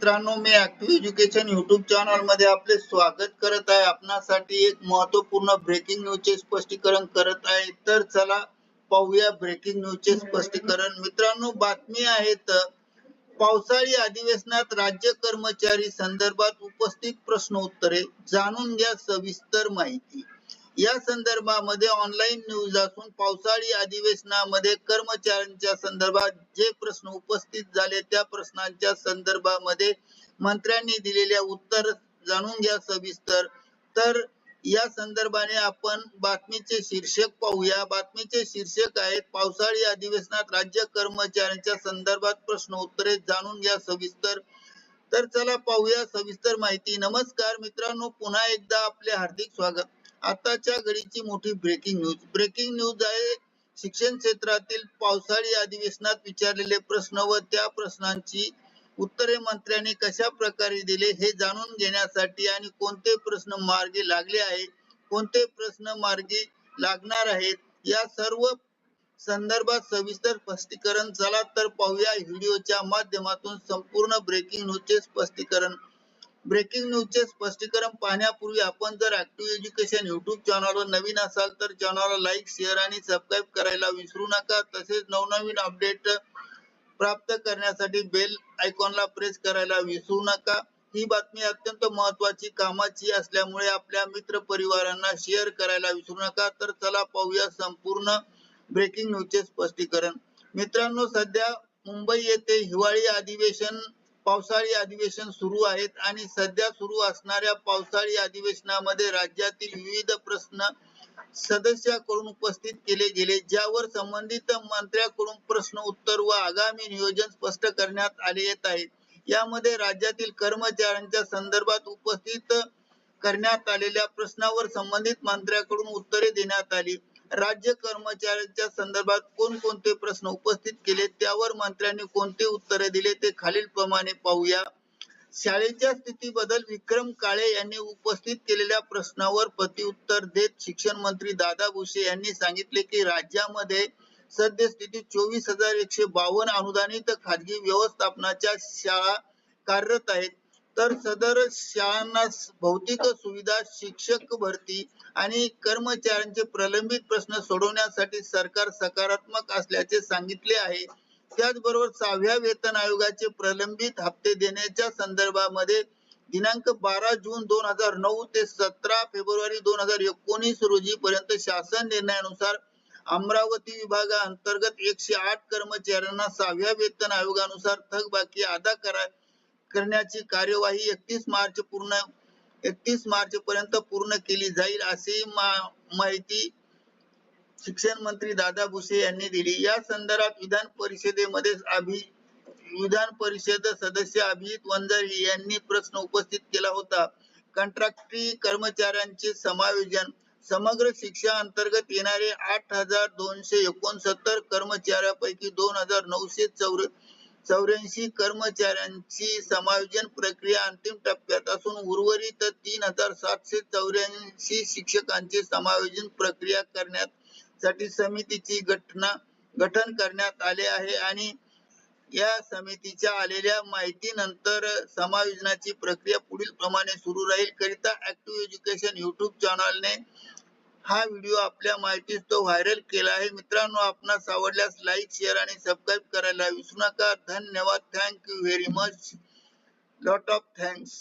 मित्रांनो मी active education YouTube चॅनलमध्ये आपले स्वागत करत आहे. आपणासाठी एक महत्त्वपूर्ण ब्रेकिंग न्यूजचे स्पष्टीकरण करत आहे. तर चला पाहूया ब्रेकिंग न्यूजचे स्पष्टीकरण. मित्रांनो बातमी आहेत पावसाळी अधिवेशनात राज्य कर्मचारी संदर्भात उपस्थित प्रश्न उत्तरे जाणून घ्या सविस्तर माहिती. या संदर्भामध्ये ऑनलाईन न्यूज असून पावसाळी अधिवेशनामध्ये कर्मचाऱ्यांच्या संदर्भात जे प्रश्न उपस्थित झाले त्या प्रश्नांच्या संदर्भामध्ये मंत्र्यांनी दिलेल्या उत्तर जाणून घ्या सविस्तर. तर या संदर्भाने आपण बातमीचे शीर्षक पाहूया. बातमीचे शीर्षक आहेत पावसाळी अधिवेशनात राज्य कर्मचाऱ्यांच्या संदर्भात प्रश्न उत्तरे जाणून घ्या सविस्तर. तर चला पाहूया सविस्तर माहिती. नमस्कार मित्रांनो पुन्हा एकदा आपले हार्दिक स्वागत. आताच्या घडीची मोठी ब्रेकिंग न्यूज ब्रेकिंग न्यूज आहे शिक्षण क्षेत्रातील पावसाळी अधिवेशनात विचारलेले प्रश्न व त्या प्रश्नांची उत्तरे मंत्र्यांनी कशा प्रकारे दिले हे जाणून घेण्यासाठी आणि कोणते प्रश्न मार्गी लागले आहे कोणते प्रश्न मार्गी लागणार आहेत या सर्व संदर्भात सविस्तर स्पष्टीकरण चला तर पाहूया. व्हिडिओच्या माध्यमातून संपूर्ण ब्रेकिंग न्यूजचे स्पष्टीकरण ब्रेकिंग न्यूजचे स्पष्टीकरण पाहण्यापूर्वी आपण जर ऍक्टिव्ह एज्युकेशन युट्यूब चॅनलवर नवीन असाल तर चॅनलला लाईक शेअर आणि सबस्क्राईब करायला विसरू नका. तसेच नवनवीन अपडेट प्राप्त करण्यासाठी बेल आयकॉनला प्रेस करायला विसरू नका. ही बातमी अत्यंत महत्वाची कामाची असल्यामुळे आपल्या मित्र परिवारांना शेअर करायला विसरू नका. तर चला पाहूया संपूर्ण ब्रेकिंग न्यूजचे स्पष्टीकरण. मित्रांनो सध्या मुंबई येथे हिवाळी अधिवेशन पावसाळी अधिवेशन सुरू आहेत आणि सध्या सुरू असणाऱ्या पावसाळी अधिवेशनामध्ये राज्यातील विविध प्रश्न सदस्याकडून उपस्थित केले गेले ज्यावर संबंधित मंत्र्याकडून प्रश्न उत्तर व आगामी नियोजन स्पष्ट करण्यात आले येत आहे. यामध्ये राज्यातील कर्मचाऱ्यांच्या संदर्भात उपस्थित करण्यात आलेल्या प्रश्नावर संबंधित मंत्र्याकडून उत्तरे देण्यात आली. राज्य कर्मचाऱ्यांच्या संदर्भात कोणकोणते प्रश्न उपस्थित केले त्यावर मंत्र्यांनी कोणते उत्तरे दिले ते खालील प्रमाणे पाहूया. शाळेच्या स्थितीबद्दल विक्रम काळे यांनी उपस्थित केलेल्या प्रश्नावर प्रतिउत्तर देत शिक्षण मंत्री दादा भुसे यांनी सांगितले की राज्यामध्ये सद्यस्थितीत चोवीस हजार एकशे बावन्न अनुदानित खाजगी व्यवस्थापनाच्या शाळा कार्यरत आहेत. तर सदर शाळांना भौतिक सुविधा शिक्षक भरती आणि कर्मचाऱ्यांचे प्रलंबित प्रश्न सोडवण्यासाठी सरकार सकारात्मक असल्याचे सांगितले आहे. त्याचबरोबर सहाव्या वेतन आयोगाचे प्रलंबित हप्ते देण्याच्या संदर्भामध्ये दिनांक बारा जून दोन हजार नऊ ते सतरा फेब्रुवारी दोन हजार एकोणीस रोजी पर्यंत शासन निर्णयानुसार अमरावती विभागाअंतर्गत एकशे आठ कर्मचाऱ्यांना सहाव्या वेतन आयोगानुसार थकबाकी अदा करा करण्याची कार्यवाही एकतीस मार्च पूर्ण एकतीस मार्च पर्यंत पूर्ण केली जाईल अशी माहिती शिक्षण मंत्री दादा भुसे यांनी दिली. या संदर्भात विधान परिषदेमध्ये अभि विधान परिषद सदस्य अभिजित वंजारी यांनी प्रश्न उपस्थित केला होता. कंत्राटी कर्मचाऱ्यांचे समायोजन समग्र शिक्षा अंतर्गत येणारे आठ हजार दोनशे एकोणसत्तर कर्मचाऱ्यापैकी दोन हजार नऊशे चौर चौऱ्याऐंशी कर्मचाऱ्यांची समायोजन प्रक्रिया अंतिम टप्प्यात असून उर्वरित तीन हजार सातशे चौऱ्याऐंशी शिक्षकांचे समायोजन प्रक्रिया करण्यासाठी समितीची घटना गठन करण्यात आले आहे आणि या समितीच्या आलेल्या माहितीनंतर समायोजनाची प्रक्रिया पुढील प्रमाणे सुरू राहील. करिता ऍक्टिव्ह एज्युकेशन युट्यूब चॅनलने हा व्हिडिओ आपल्या माहितीस तो व्हायरल केला आहे. मित्रांनो आपणास आवडल्यास लाईक शेअर आणि सबस्क्राईब करायला विसरू नका. धन्यवाद. Thank you very much lot of thanks